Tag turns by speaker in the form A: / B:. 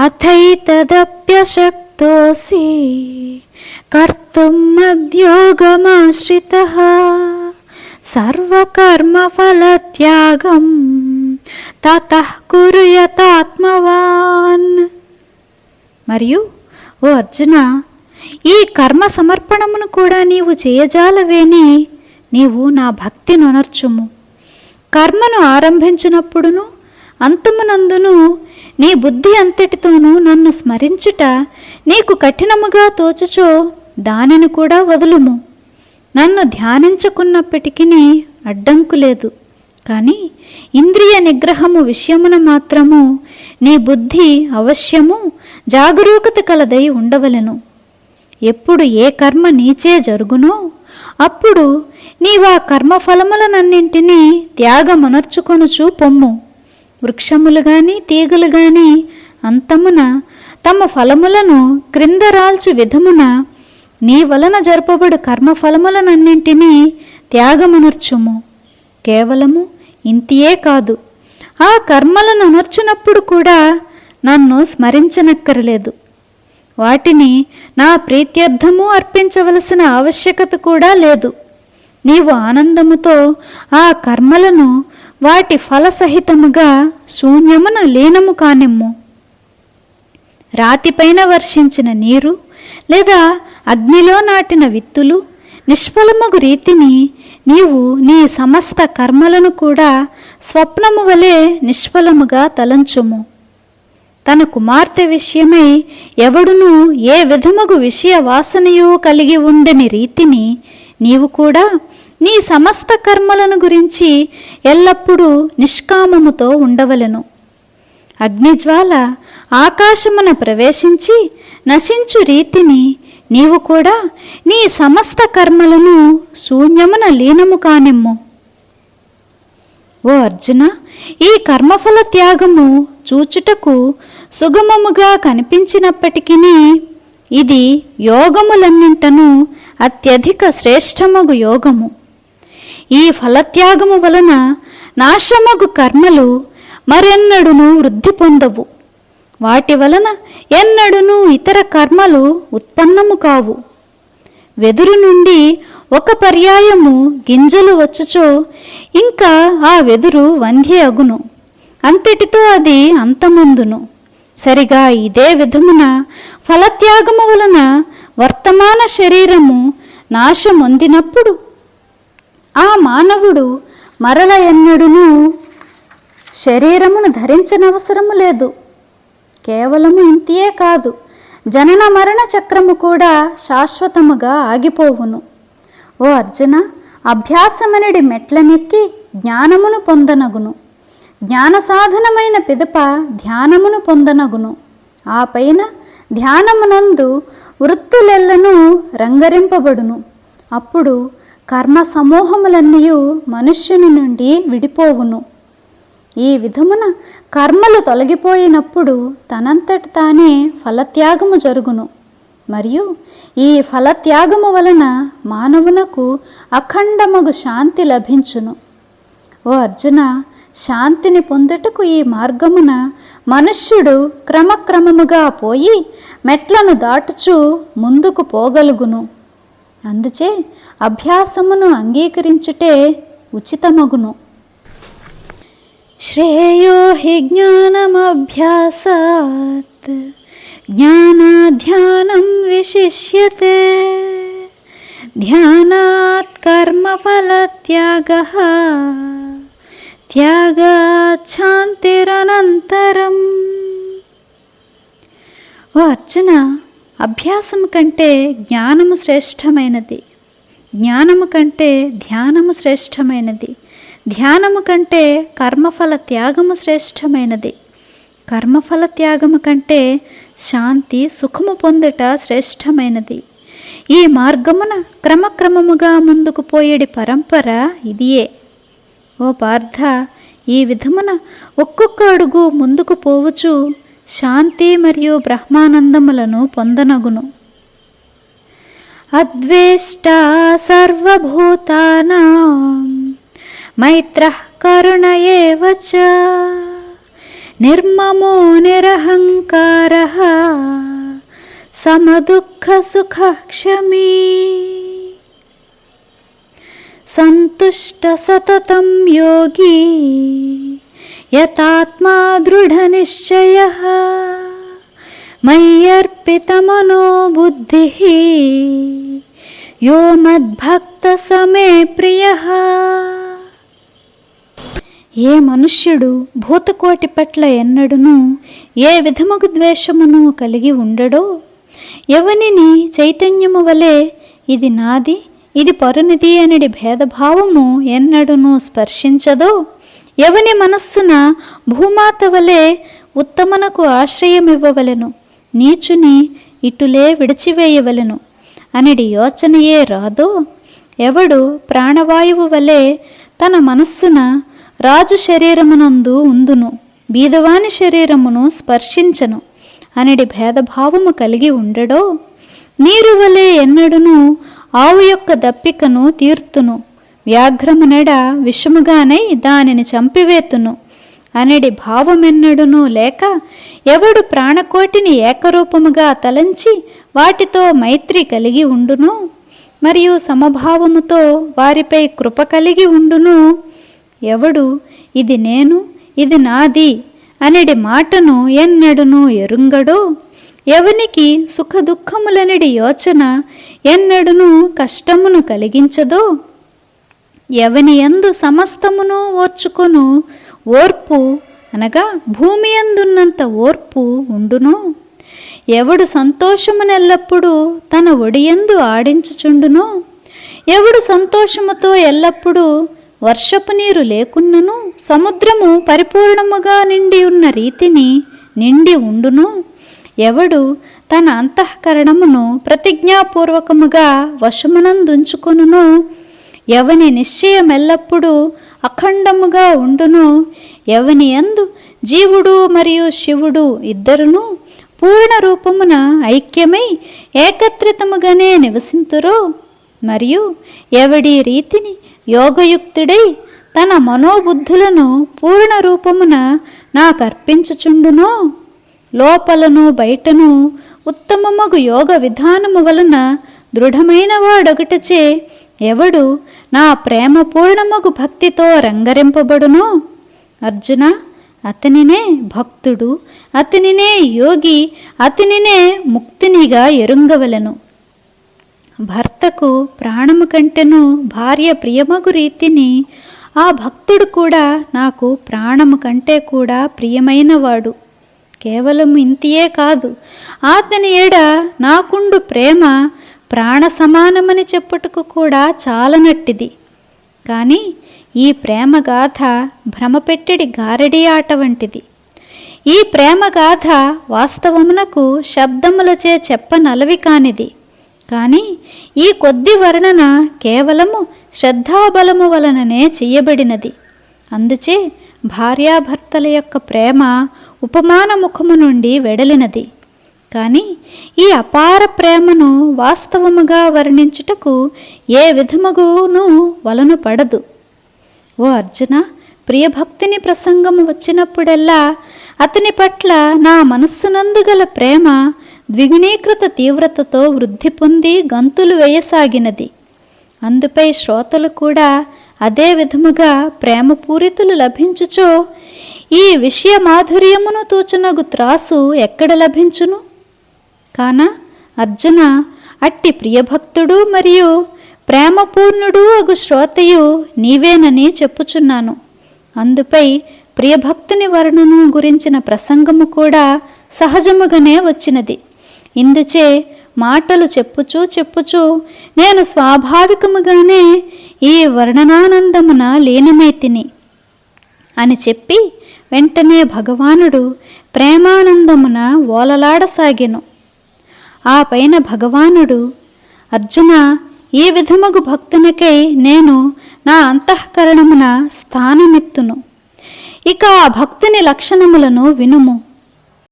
A: అథైతదప్యశక్తోసి కర్తుం మద్యోగమాశ్రితః సర్వకర్మఫలత్యాగం తతః కురుయతాత్మవాన్ మరియు ఓ అర్జున ఈ కర్మ సమర్పణమును కూడా నీవు చేయజాలవేని నీవు నా భక్తి నొనర్చుము కర్మను ఆరంభించినప్పుడును అంతమునందును నీ బుద్ధి అంతటితోనూ నన్ను స్మరించుట నీకు కఠినముగా తోచుచో దానిని కూడా వదులుము. నన్ను ధ్యానించుకున్నప్పటికీ అడ్డంకు లేదు. కానీ ఇంద్రియ నిగ్రహము విషయమున మాత్రము నీ బుద్ధి అవశ్యము జాగరూకత కలదై ఉండవలెను. ఎప్పుడు ఏ కర్మ నీచే జరుగునో అప్పుడు నీవా కర్మఫలములనన్నింటినీ త్యాగమనర్చుకొనుచు పొమ్ము. వృక్షములు గాని తీగలు గాని అంతమున తమ ఫలములను క్రింద రాల్చు విధమున నీ వలన జరపబడు కర్మఫలములనన్నింటినీ త్యాగమనర్చుము. కేవలము ఇంతియే కాదు. ఆ కర్మలను అనర్చినప్పుడు కూడా నన్ను స్మరించనక్కరలేదు. వాటిని నా ప్రీత్యర్థము అర్పించవలసిన ఆవశ్యకత కూడా లేదు. నీవు ఆనందముతో ఆ కర్మలను వాటి ఫలసహితముగా శూన్యమున లీనము కానిమ్ము. రాతిపైన వర్షించిన నీరు లేదా అగ్నిలో నాటిన విత్తులు నిష్ఫలమగు రీతిని నీవు నీ సమస్త కర్మలను కూడా స్వప్నము వలె నిష్ఫలముగా తలంచుము. తన కుమార్తె విషయమై ఎవడును ఏ విధముగు విషయ వాసనయు కలిగి ఉండని రీతిని నీవు కూడా నీ సమస్త కర్మలను గురించి ఎల్లప్పుడూ నిష్కామముతో ఉండవలెను. అగ్నిజ్వాల ఆకాశమున ప్రవేశించి నశించు రీతిని నీవు కూడా నీ సమస్త కర్మలను శూన్యమున లీనము కానిమ్ము. ఓ అర్జున ఈ కర్మఫల త్యాగము చూచుటకు సుగమముగా కనిపించినప్పటికీ ఇది యోగములన్నింటను అత్యధిక శ్రేష్టమగు యోగము. ఈ ఫలత్యాగము వలన నాశమగు కర్మలు మరెన్నడును వృద్ధి పొందవు. వాటి వలన ఎన్నడును ఇతర కర్మలు ఉత్పన్నము కావు. వెదురు నుండి ఒక పర్యాయము గింజలు వచ్చుచో ఇంకా ఆ వెదురు వంధ్య అగును. అంతటితో అది అంతమందును. సరిగా ఇదే విధమున ఫలత్యాగము వలన వర్తమాన శరీరము నాశమొందినప్పుడు ఆ మానవుడు మరల ఎన్నడును శరీరమును ధరించనవసరము లేదు. కేవలము ఇంతియే కాదు జనన మరణ చక్రము కూడా శాశ్వతముగా ఆగిపోవును. ఓ అర్జున అభ్యాసమనడి మెట్లనెక్కి జ్ఞానమును పొందనగును. జ్ఞాన సాధనమైన పిదప ధ్యానమును పొందనగును. ఆ పైన ధ్యానమునందు వృత్తులెల్లను రంగరింపబడును. అప్పుడు కర్మ సమూహములన్నీ మనుష్యుని నుండి విడిపోవును. ఈ విధమున కర్మలు తొలగిపోయినప్పుడు తనంతట తానే ఫలత్యాగము జరుగును. మరియు ఈ ఫలత్యాగము వలన మానవునకు అఖండమగు శాంతి లభించును. ఓ అర్జున శాంతిని పొందుటకు ఈ మార్గమున మనుష్యుడు క్రమక్రమముగా పోయి మెట్లను దాటుచు ముందుకు పోగలుగును. అందుచే అభ్యాసమును అంగీకరించుటే ఉచితమగును. శ్రేయో హి జ్ఞానమభ్యాసాత్ జ్ఞానాధ్యానం విశిష్యతే. ధ్యానాత్ కర్మఫలత్యాగ త్యాగాత్ శాంతిరనంతరం. ఓ అర్జున అభ్యాసం కంటే జ్ఞానము శ్రేష్టమైనది. జ్ఞానము కంటే ధ్యానము శ్రేష్టమైనది. ధ్యానము కంటే కర్మఫల త్యాగము శ్రేష్టమైనది. కర్మఫల త్యాగము కంటే శాంతి సుఖము పొందుట శ్రేష్టమైనది. ఈ మార్గమున క్రమక్రమముగా ముందుకు పోయేడి పరంపర ఇదియే. ఓ పార్థ ఈ విధమున ఒక్కొక్క అడుగు ముందుకు పోవచ్చు శాంతి మరియు బ్రహ్మానందములను పొందనగును. अद्वेष्टा सर्वभूतानां मैत्रः करुण एव च। निर्ममो निरहङ्कारः समदुःखसुखक्षमी। सन्तुष्टसततं योगी यतात्मा दृढनिश्चयः। యోగి యతాత్మా బుద్ధి యో మద్భక్త సమే ప్రియ ఏ మనుష్యుడు భూతకోటి పట్ల ఎన్నడును ఏ విధముగు ద్వేషమును కలిగి ఉండడో ఎవనిని చైతన్యము వలె ఇది నాది ఇది పరునిది అనడి భేదభావము ఎన్నడును స్పర్శించదో ఎవని మనస్సున భూమాత వలె ఉత్తమనకు ఆశ్రయమివ్వవలెను. నీచుని ఇటులే విడిచివేయవలెను. అనడి యోచనయే రాదో? ఎవడు ప్రాణవాయువు వలె తన మనస్సున రాజు శరీరమునందు ఉందును బీదవాని శరీరమును స్పర్శించను. అనడి భేదభావము కలిగి ఉండడో? నీరు వలె ఎన్నడును ఆవు యొక్క దప్పికను తీర్తును. వ్యాఘ్రమునెడ విషముగానై దానిని చంపివేతును. అనడి భావమెన్నడునూ లేక ఎవడు ప్రాణకోటిని ఏకరూపముగా తలంచి వాటితో మైత్రి కలిగి ఉండును మరియు సమభావముతో వారిపై కృప కలిగి ఉండును ఎవడు ఇది నేను ఇది నాది అనడి మాటను ఎన్నడును ఎరుంగడో ఎవనికి సుఖదుఖములనడి యోచన ఎన్నడును కష్టమును కలిగించదో ఎవని ఎందు సమస్తమును ఓర్చుకొను ఓర్పు అనగా భూమి అందున్నంత ఓర్పు ఉండును. ఎవడు సంతోషమునెల్లప్పుడూ తన ఒడియందు ఆడించుచుండును. ఎవడు సంతోషముతో ఎల్లప్పుడూ వర్షపు నీరు లేకున్నను. సముద్రము పరిపూర్ణముగా నిండి ఉన్న రీతిని నిండి ఉండును. ఎవడు తన అంతఃకరణమును ప్రతిజ్ఞాపూర్వకముగా వశమునందుంచుకొనును. ఎవని నిశ్చయం ఎల్లప్పుడూ అఖండముగా ఉండును. ఎవని అందు జీవుడు మరియు శివుడు ఇద్దరును పూర్ణ రూపమున ఐక్యమై ఏకత్రితముగానే నివసింతురో. మరియు ఎవడి రీతిని యోగయుక్తుడై తన మనోబుద్ధులను పూర్ణ రూపమున నాకర్పించుచుండునో లోపలను బయటను ఉత్తమమగు యోగ విధానము వలన దృఢమైన వాడొకటచే ఎవడు నా ప్రేమ పూర్ణమగు భక్తితో రంగరింపబడును. అర్జున అతనినే భక్తుడు అతనినే యోగి అతనినే ముక్తినిగా ఎరుంగవలెను. భర్తకు ప్రాణము కంటెను భార్య ప్రియమగు రీతిని ఆ భక్తుడు కూడా నాకు ప్రాణము కంటే కూడా ప్రియమైనవాడు. కేవలం ఇంతియే కాదు అతని ఎడ నాకుండు ప్రేమ ప్రాణ సమానమని చెప్పుటకు కూడా చాలనట్టిది. కానీ ఈ ప్రేమ గాథ భ్రమపెట్టెడి గారడి ఆట వంటిది. ఈ ప్రేమగాథ వాస్తవమునకు శబ్దములచే చెప్పనలవి కానిది. కానీ ఈ కొద్ది వర్ణన కేవలము శ్రద్ధాబలము వలననే చెయ్యబడినది. అందుచే భార్యాభర్తల యొక్క ప్రేమ ఉపమాన ముఖము నుండి వెడలినది. కానీ ఈ అపార ప్రేమను వాస్తవముగా వర్ణించుటకు ఏ విధముగును వలను పడదు. ఓ అర్జున ప్రియభక్తిని ప్రసంగము వచ్చినప్పుడెల్లా అతని పట్ల నా మనస్సునందు గల ప్రేమ ద్విగుణీకృత తీవ్రతతో వృద్ధి పొంది గంతులు వేయసాగినది. అందుపై శ్రోతలు కూడా అదే విధముగా ప్రేమపూరితులు లభించుచో ఈ విషయ మాధుర్యమును తూచునగు త్రాసు ఎక్కడ లభించును? కాన అర్జున అట్టి ప్రియభక్తుడు మరియు ప్రేమపూర్ణుడు అగు శ్రోతయు నీవేనని చెప్పుచున్నాను. అందుపై ప్రియభక్తుని వర్ణను గురించిన ప్రసంగము కూడా సహజముగానే వచ్చినది. ఇందుచే మాటలు చెప్పుచూ చెప్పుచూ నేను స్వాభావికముగానే ఈ వర్ణనానందమున లీనమై తిని అని చెప్పి వెంటనే భగవానుడు ప్రేమానందమున ఓలలాడసాగెను. ఆ పైన భగవానుడు అర్జున ఈ విధముగు భక్తునికై నేను నా అంతఃకరణమున స్థానమెత్తును. ఇక ఆ భక్తుని లక్షణములను వినుము.